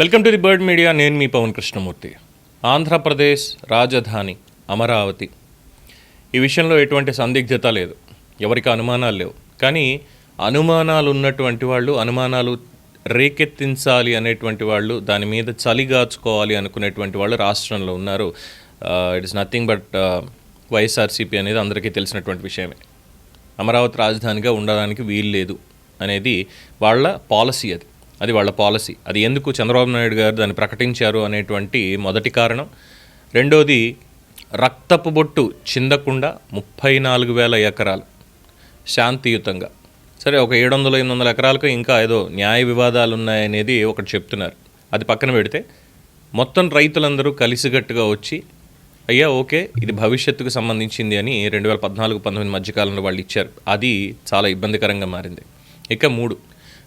Welcome to the bird media. నేను మీ పవన్ కృష్ణమూర్తి. ఆంధ్రప్రదేశ్ రాజధాని అమరావతి. ఈ విషయంలో ఎటువంటి సందిగ్ధత లేదు. ఎవరికి అనుమానాలు లేవు. కానీ అనుమానాలు ఉన్నటువంటి వాళ్ళు అనుమానాలు రేకెత్తించాలి అనేటువంటి వాళ్ళు దాని మీద చలిగాచుకోవాలి అనుకునేటువంటి వాళ్ళు రాష్ట్రంలో ఉన్నారు. It is nothing but YSRCP అనేది అందరికీ తెలిసినటువంటి విషయమే. అమరావతి రాజధానిగా ఉండడానికి వీలు లేదు అనేది వాళ్ళ పాలసీ అది. అది వాళ్ళ పాలసీ. అది ఎందుకు చంద్రబాబు నాయుడు గారు దాన్ని ప్రకటించారు అనేటువంటి మొదటి కారణం. రెండోది రక్తపు బొట్టు చిందకుండా ముప్పై నాలుగు వేల ఎకరాలు శాంతియుతంగా. సరే ఒక ఏడు వందల ఎనిమిది వందల ఎకరాలకు ఇంకా ఏదో న్యాయ వివాదాలు ఉన్నాయనేది ఒకటి చెప్తున్నారు. అది పక్కన పెడితే మొత్తం రైతులందరూ కలిసిగట్టుగా వచ్చి అయ్యా ఓకే ఇది భవిష్యత్తుకు సంబంధించింది అని రెండు వేల పద్నాలుగు పంతొమ్మిది మధ్యకాలంలో వాళ్ళు ఇచ్చారు. అది చాలా ఇబ్బందికరంగా మారింది. ఇక మూడు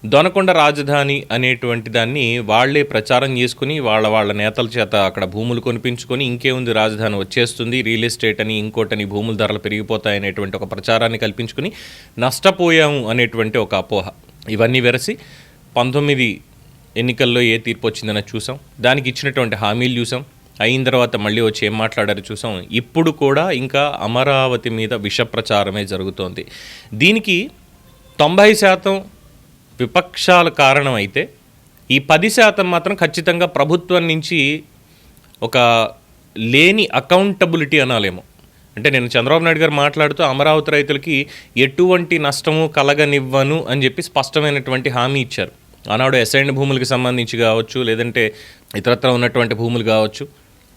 దొనకొండ రాజధాని అనేటువంటి దాన్ని వాళ్ళే ప్రచారం చేసుకుని వాళ్ళ వాళ్ళ నేతల చేత అక్కడ భూములు కొనిపించుకొని ఇంకేముంది రాజధాని వచ్చేస్తుంది రియల్ ఎస్టేట్ అని ఇంకోటని భూముల ధరలు పెరిగిపోతాయి అనేటువంటి ఒక ప్రచారాన్ని కల్పించుకుని నష్టపోయాము అనేటువంటి ఒక అపోహ. ఇవన్నీ వెరసి పంతొమ్మిది ఎన్నికల్లో ఏ తీర్పు వచ్చిందని చూసాం. దానికి ఇచ్చినటువంటి హామీలు చూసాం. అయిన తర్వాత మళ్ళీ వచ్చి ఏం మాట్లాడారో చూసాం. ఇప్పుడు కూడా ఇంకా అమరావతి మీద విష ప్రచారమే జరుగుతోంది. దీనికి తొంభై శాతం విపక్షాల కారణం అయితే ఈ పది శాతం మాత్రం ఖచ్చితంగా ప్రభుత్వం నుంచి ఒక లేని అకౌంటబిలిటీ అనాలేమో. అంటే నేను చంద్రబాబు నాయుడు గారు మాట్లాడుతూ అమరావతి రైతులకి ఎటువంటి నష్టము కలగనివ్వను అని చెప్పి స్పష్టమైనటువంటి హామీ ఇచ్చారు. ఆనాడు అసైన్ భూములకు సంబంధించి కావచ్చు లేదంటే ఇతరత్ర ఉన్నటువంటి భూములు కావచ్చు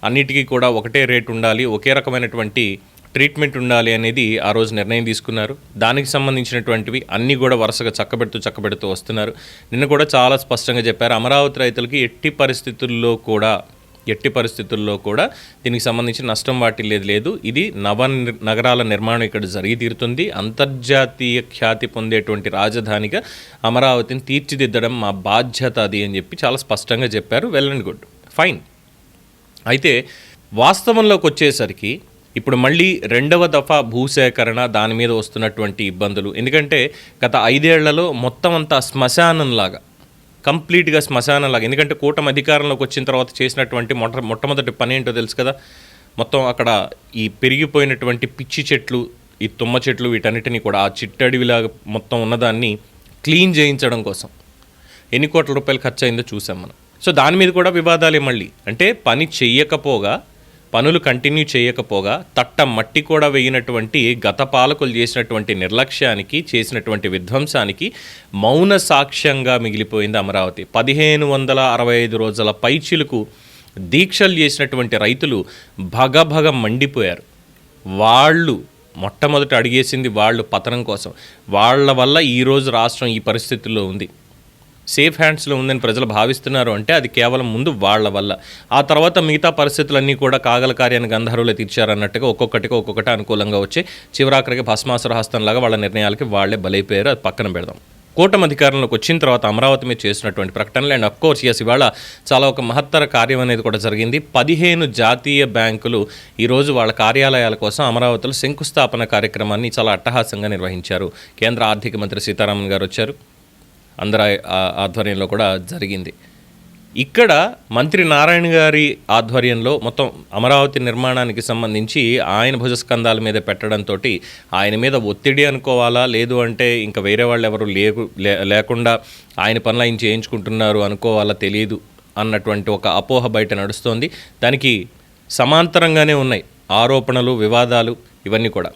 అన్నిటికీ కూడా ఒకటే రేటు ఉండాలి ఒకే రకమైనటువంటి ట్రీట్మెంట్ ఉండాలి అనేది ఆ రోజు నిర్ణయం తీసుకున్నారు. దానికి సంబంధించినటువంటివి అన్నీ కూడా వరుసగా చక్కబెడుతూ చక్కబెడుతూ వస్తున్నారు. నిన్న కూడా చాలా స్పష్టంగా చెప్పారు. అమరావతి రైతులకి ఎట్టి పరిస్థితుల్లో కూడా ఎట్టి పరిస్థితుల్లో కూడా దీనికి సంబంధించి నష్టం వాటిల్లేది లేదు. ఇది నవ నిర్- నగరాల నిర్మాణం ఇక్కడ జరిగి తీరుతుంది. అంతర్జాతీయ ఖ్యాతి పొందేటువంటి రాజధానిగా అమరావతిని తీర్చిదిద్దడం మా బాధ్యత అది అని చెప్పి చాలా స్పష్టంగా చెప్పారు వెల్ అండ్ గుడ్. ఫైన్. అయితే వాస్తవంలోకి వచ్చేసరికి ఇప్పుడు మళ్ళీ రెండవ దఫా భూసేకరణ దాని మీద వస్తున్నటువంటి ఇబ్బందులు. ఎందుకంటే గత ఐదేళ్ళలో మొత్తం అంతా శ్మశానంలాగా కంప్లీట్గా శ్మశానంలాగా ఎందుకంటే కూటమి అధికారంలోకి వచ్చిన తర్వాత చేసినటువంటి మొట్ట మొట్టమొదటి పని ఏంటో తెలుసు కదా? మొత్తం అక్కడ ఈ పెరిగిపోయినటువంటి పిచ్చి చెట్లు ఈ తుమ్మ చెట్లు వీటన్నిటిని కూడా ఆ చిట్టడివిలాగా మొత్తం ఉన్నదాన్ని క్లీన్ చేయించడం కోసం. ఎన్ని కోట్ల రూపాయలు ఖర్చు అయిందో చూసాం మనం. సో దాని మీద కూడా వివాదాలే మళ్ళీ. అంటే పని చెయ్యకపోగా పనులు కంటిన్యూ చేయకపోగా తట్ట మట్టి కూడా వేయినటువంటి గత పాలకులు చేసినటువంటి నిర్లక్ష్యానికి చేసినటువంటి విధ్వంసానికి మౌన సాక్ష్యంగా మిగిలిపోయింది అమరావతి. పదిహేను వందల అరవై ఐదు రోజుల పైచిలకు దీక్షలు చేసినటువంటి రైతులు భగభగ మండిపోయారు. వాళ్ళు మొట్టమొదట అడిగేసింది వాళ్ళు పతనం కోసం. వాళ్ళ వల్ల ఈరోజు రాష్ట్రం ఈ పరిస్థితుల్లో ఉంది. సేఫ్ హ్యాండ్స్లో ఉందని ప్రజలు భావిస్తున్నారు అంటే అది కేవలం ముందు వాళ్ళ వల్ల. ఆ తర్వాత మిగతా పరిస్థితులన్నీ కూడా కాగల కార్యాన్ని గంధర్వులే తీర్చారన్నట్టుగా ఒక్కొక్కటికి ఒక్కొక్కటి అనుకూలంగా వచ్చి చివరాఖరికి భస్మాసుర హస్తంలాగా వాళ్ళ నిర్ణయాలకి వాళ్ళే బలైపోయారు. అది పక్కన పెడదాం. కూటమి అధికారంలోకి వచ్చిన తర్వాత అమరావతి మీద చేసినటువంటి ప్రకటనలు అండ్ అఫ్కోర్స్ ఎస్ ఇవాళ చాలా ఒక మహత్తర కార్యం అనేది కూడా జరిగింది. పదిహేను జాతీయ బ్యాంకులు ఈరోజు వాళ్ళ కార్యాలయాల కోసం అమరావతిలో శంకుస్థాపన కార్యక్రమాన్ని చాలా అట్టహాసంగా నిర్వహించారు. కేంద్ర ఆర్థిక మంత్రి సీతారామన్ గారు వచ్చారు. అందరి ఆధ్వర్యంలో కూడా జరిగింది. ఇక్కడ మంత్రి నారాయణ గారి ఆధ్వర్యంలో మొత్తం అమరావతి నిర్మాణానికి సంబంధించి ఆయన భుజస్కంధాల మీద పెట్టడంతో ఆయన మీద ఒత్తిడి అనుకోవాలా? లేదు అంటే ఇంకా వేరే వాళ్ళు ఎవరు లేకు లే- లేకుండా ఆయన పనులు ఆయన చేయించుకుంటున్నారు అనుకోవాలా తెలియదు అన్నటువంటి ఒక అపోహ బయట నడుస్తోంది. దానికి సమాంతరంగానే ఉన్నాయి ఆరోపణలు వివాదాలు ఇవన్నీ కూడా.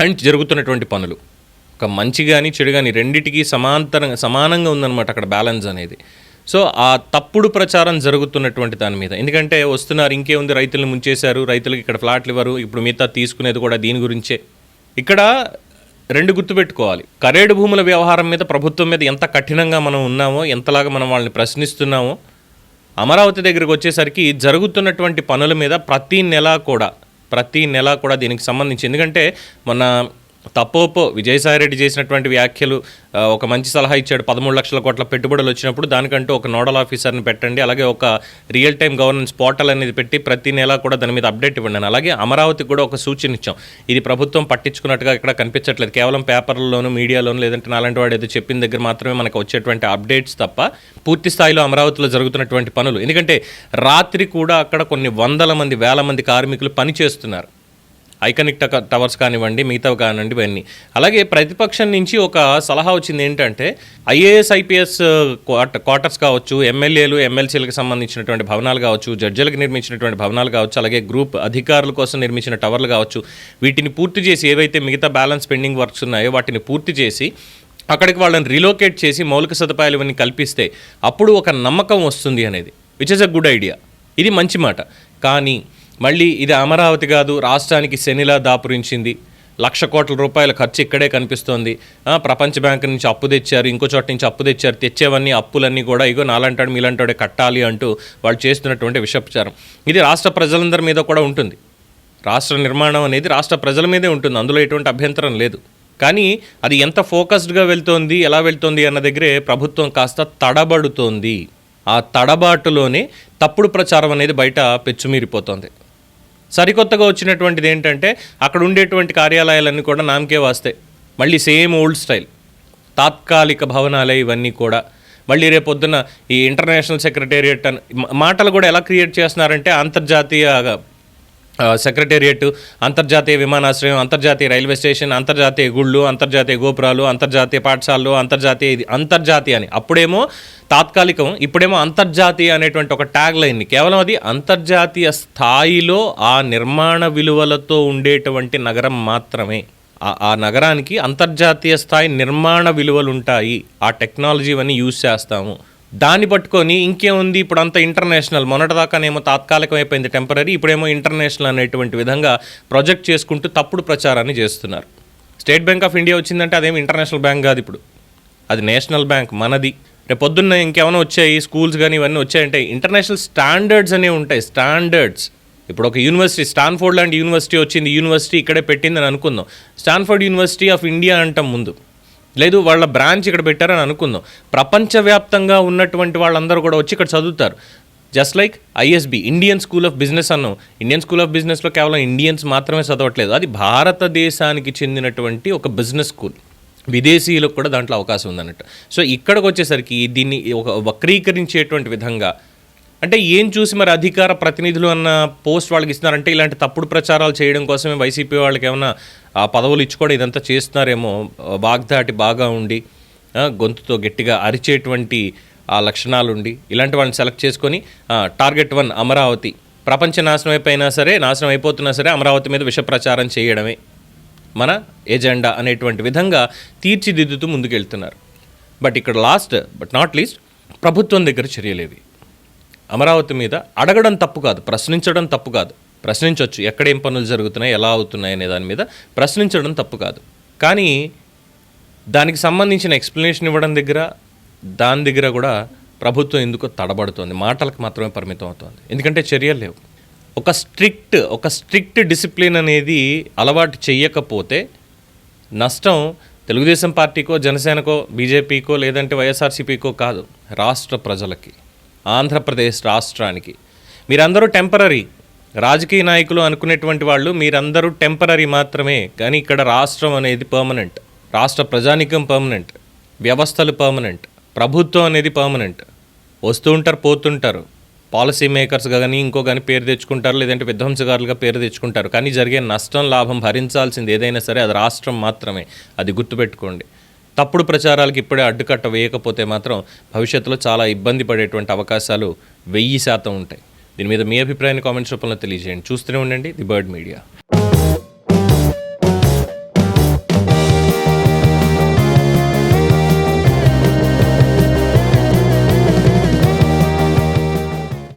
అండ్ జరుగుతున్నటువంటి పనులు. ఒక మంచి కానీ చెడు కానీ రెండిటికి సమాంతరంగా సమానంగా ఉందన్నమాట అక్కడ బ్యాలెన్స్ అనేది. సో ఆ తప్పుడు ప్రచారం జరుగుతున్నటువంటి దాని మీద. ఎందుకంటే వస్తున్నారు ఇంకేముంది రైతులను ముంచేశారు రైతులకు ఇక్కడ ఫ్లాట్లు ఇవ్వరు ఇప్పుడు మిగతా తీసుకునేది కూడా దీని గురించే. ఇక్కడ రెండు గుర్తుపెట్టుకోవాలి కరేడు భూముల వ్యవహారం మీద ప్రభుత్వం మీద ఎంత కఠినంగా మనం ఉన్నామో ఎంతలాగా మనం వాళ్ళని ప్రశ్నిస్తున్నామో అమరావతి దగ్గరికి వచ్చేసరికి జరుగుతున్నటువంటి పనుల మీద ప్రతి నెల కూడా ప్రతి నెల కూడా దీనికి సంబంధించి. ఎందుకంటే మొన్న తప్పోపో విజయసాయిరెడ్డి చేసినటువంటి వ్యాఖ్యలు ఒక మంచి సలహా ఇచ్చాడు. పదమూడు లక్షల కోట్ల పెట్టుబడులు వచ్చినప్పుడు దానికంటూ ఒక నోడల్ ఆఫీసర్ని పెట్టండి అలాగే ఒక రియల్ టైం గవర్నెన్స్ పోర్టల్ అనేది పెట్టి ప్రతి నెల కూడా దాని మీద అప్డేట్ ఇవ్వండి. అలాగే అమరావతికి కూడా ఒక సూచన ఇచ్చాం. ఇది ప్రభుత్వం పట్టించుకున్నట్టుగా ఇక్కడ కనిపించట్లేదు. కేవలం పేపర్లలోను మీడియాలోను లేదంటే నాలాంటి వాడు ఏదో చెప్పిన దగ్గర మాత్రమే మనకు వచ్చేటువంటి అప్డేట్స్ తప్ప పూర్తి స్థాయిలో అమరావతిలో జరుగుతున్నటువంటి పనులు. ఎందుకంటే రాత్రి కూడా అక్కడ కొన్ని వందల మంది వేల మంది కార్మికులు పని చేస్తున్నారు ఐకానిక్ టవర్స్ కానివ్వండి మిగతావి కానివ్వండి ఇవన్నీ. అలాగే ప్రతిపక్షం నుంచి ఒక సలహా వచ్చింది ఏంటంటే ఐఏఎస్ ఐపీఎస్ క్వార్టర్స్ కావచ్చు ఎమ్మెల్యేలు ఎమ్మెల్సీలకు సంబంధించినటువంటి భవనాలు కావచ్చు జడ్జిలకు నిర్మించినటువంటి భవనాలు కావచ్చు అలాగే గ్రూప్ అధికారుల కోసం నిర్మించిన టవర్లు కావచ్చు వీటిని పూర్తి చేసి ఏవైతే మిగతా బ్యాలెన్స్ పెండింగ్ వర్క్స్ ఉన్నాయో వాటిని పూర్తి చేసి అక్కడికి వాళ్ళని రిలోకేట్ చేసి మౌలిక సదుపాయాలు ఇవన్నీ కల్పిస్తే అప్పుడు ఒక నమ్మకం వస్తుంది అనేది which is a good idea ఇది మంచి మాట. కానీ మళ్ళీ ఇది అమరావతి కాదు రాష్ట్రానికి శనిలా దాపురించింది. లక్ష కోట్ల రూపాయల ఖర్చు ఇక్కడే కనిపిస్తోంది. ప్రపంచ బ్యాంక్ నుంచి అప్పు తెచ్చారు ఇంకో చోట నుంచి అప్పు తెచ్చారు తెచ్చేవన్నీ అప్పులన్నీ కూడా ఇగో నాలంటాడు మీలంటాడే కట్టాలి అంటూ వాళ్ళు చేస్తున్నటువంటి విషప్రచారం. ఇది రాష్ట్ర ప్రజలందరి మీద కూడా ఉంటుంది. రాష్ట్ర నిర్మాణం అనేది రాష్ట్ర ప్రజల మీదే ఉంటుంది అందులో ఎటువంటి అభ్యంతరం లేదు. కానీ అది ఎంత ఫోకస్డ్గా వెళ్తోంది ఎలా వెళ్తోంది అన్న దగ్గరే ప్రభుత్వం కాస్త తడబడుతోంది. ఆ తడబాటులోనే తప్పుడు ప్రచారం అనేది బయట పెచ్చుమీరిపోతుంది. సరికొత్తగా వచ్చినటువంటిది ఏంటంటే అక్కడ ఉండేటువంటి కార్యాలయాలన్నీ కూడా నామకే వాస్తాయి మళ్ళీ సేమ్ ఓల్డ్ స్టైల్. తాత్కాలిక భవనాలే ఇవన్నీ కూడా. మళ్ళీ రేపొద్దున ఈ ఇంటర్నేషనల్ సెక్రటేరియట్ అని మాటలు కూడా ఎలా క్రియేట్ చేస్తున్నారంటే అంతర్జాతీయ సెక్రటేరియట్ అంతర్జాతీయ విమానాశ్రయం అంతర్జాతీయ రైల్వే స్టేషన్ అంతర్జాతీయ గుళ్ళు అంతర్జాతీయ గోపురాలు అంతర్జాతీయ పాఠశాలలు అంతర్జాతీయ ఇది అంతర్జాతీయ అని. అప్పుడేమో తాత్కాలికం ఇప్పుడేమో అంతర్జాతీయ అనేటువంటి ఒక ట్యాగ్ లైన్ని. కేవలం అది అంతర్జాతీయ స్థాయిలో ఆ నిర్మాణ విలువలతో ఉండేటువంటి నగరం మాత్రమే. ఆ- నగరానికి అంతర్జాతీయ స్థాయి నిర్మాణ విలువలు ఉంటాయి ఆ టెక్నాలజీ ఇవన్నీ యూజ్ చేస్తాము. దాన్ని పట్టుకొని ఇంకేముంది ఇప్పుడు అంత ఇంటర్నేషనల్ మొన్నటిదాకానేమో తాత్కాలికం అయిపోయింది టెంపరీ ఇప్పుడేమో ఇంటర్నేషనల్ అనేటువంటి విధంగా ప్రొజెక్ట్ చేసుకుంటూ తప్పుడు ప్రచారాన్ని చేస్తున్నారు. స్టేట్ బ్యాంక్ ఆఫ్ ఇండియా వచ్చిందంటే అదేమి ఇంటర్నేషనల్ బ్యాంక్ కాదు ఇప్పుడు. అది నేషనల్ బ్యాంక్ మనది. రేపు పొద్దున్న ఇంకేమైనా వచ్చాయి స్కూల్స్ కానీ ఇవన్నీ వచ్చాయంటే ఇంటర్నేషనల్ స్టాండర్డ్స్ అనేవి ఉంటాయి. స్టాండర్డ్స్ ఇప్పుడు ఒక యూనివర్సిటీ స్టాన్ఫోర్డ్ లాంటి యూనివర్సిటీ వచ్చింది యూనివర్సిటీ ఇక్కడే పెట్టిందని అనుకుందాం. స్టాన్ఫోర్డ్ యూనివర్సిటీ ఆఫ్ ఇండియా అంటాం ముందు. లేదు వాళ్ళ బ్రాంచ్ ఇక్కడ పెట్టారని అనుకుందాం. ప్రపంచవ్యాప్తంగా ఉన్నటువంటి వాళ్ళందరూ కూడా వచ్చి ఇక్కడ చదువుతారు. Just like ISB Indian school of business అన్నాం. ఇండియన్ స్కూల్ ఆఫ్ బిజినెస్లో కేవలం ఇండియన్స్ మాత్రమే చదవట్లేదు. అది భారతదేశానికి చెందినటువంటి ఒక బిజినెస్ స్కూల్. విదేశీయులకు కూడా దాంట్లో అవకాశం ఉందన్నట్టు. సో ఇక్కడికి వచ్చేసరికి దీన్ని ఒక వక్రీకరించేటువంటి విధంగా అంటే ఏం చూసి మరి అధికార ప్రతినిధులు అన్న పోస్ట్ వాళ్ళకి ఇస్తున్నారంటే ఇలాంటి తప్పుడు ప్రచారాలు చేయడం కోసమే వైసీపీ వాళ్ళకి ఏమైనా ఆ పదవులు ఇచ్చుకోవడం ఇదంతా చేస్తున్నారేమో వాగ్దాటి బాగా ఉండి గొంతుతో గట్టిగా అరిచేటువంటి ఆ లక్షణాలు ఉండి ఇలాంటి వాళ్ళని సెలెక్ట్ చేసుకొని టార్గెట్ వన్ అమరావతి. ప్రపంచ నాశనం అయిపోయినా సరే నాశనం అయిపోతున్నా సరే అమరావతి మీద విష ప్రచారం చేయడమే మన ఎజెండా అనేటువంటి విధంగా తీర్చిదిద్దుతూ ముందుకెళ్తున్నారు. బట్ ఇక్కడ లాస్ట్ బట్ నాట్ లీస్ట్ ప్రభుత్వం దగ్గర చర్యలేవి. అమరావతి మీద అడగడం తప్పు కాదు ప్రశ్నించడం తప్పు కాదు. ప్రశ్నించవచ్చు ఎక్కడ ఏం పనులు జరుగుతున్నాయి ఎలా అవుతున్నాయి అనే దాని మీద ప్రశ్నించడం తప్పు కాదు. కానీ దానికి సంబంధించిన ఎక్స్ప్లెనేషన్ ఇవ్వడం దగ్గర దాని దగ్గర కూడా ప్రభుత్వం ఎందుకో తడబడుతోంది మాటలకు మాత్రమే పరిమితం అవుతుంది. ఎందుకంటే చర్యలు లేవు. ఒక స్ట్రిక్ట్ ఒక స్ట్రిక్ట్ డిసిప్లిన్ అనేది అలవాటు చేయకపోతే నష్టం తెలుగుదేశం పార్టీకో జనసేనకో బీజేపీకో లేదంటే వైఎస్ఆర్సీపీకో కాదు రాష్ట్ర ప్రజలకి. ఆంధ్రప్రదేశ్ రాష్ట్రానికి. మీరందరూ టెంపరీ రాజకీయ నాయకులు అనుకునేటువంటి వాళ్ళు మీరందరూ టెంపరీ మాత్రమే. కానీ ఇక్కడ రాష్ట్రం అనేది పర్మనెంట్ రాష్ట్ర ప్రజానికం పర్మనెంట్ వ్యవస్థలు పర్మనెంట్ ప్రభుత్వం అనేది పర్మనెంట్ వస్తూ ఉంటారు పోతుంటారు. పాలసీ మేకర్స్ కానీ ఇంకో కానీ పేరు తెచ్చుకుంటారు లేదంటే విధ్వంసకారులుగా పేరు తెచ్చుకుంటారు. కానీ జరిగే నష్టం లాభం భరించాల్సింది ఏదైనా సరే అది రాష్ట్రం మాత్రమే. అది గుర్తుపెట్టుకోండి. తప్పుడు ప్రచారాలకు ఇప్పుడే అడ్డుకట్ట వేయకపోతే మాత్రం భవిష్యత్తులో చాలా ఇబ్బంది పడేటువంటి అవకాశాలు వెయ్యి శాతం ఉంటాయి. దీని మీద మీ అభిప్రాయాన్ని కామెంట్స్ రూపంలో తెలియజేయండి. చూస్తూనే ఉండండి ది బర్డ్ మీడియా.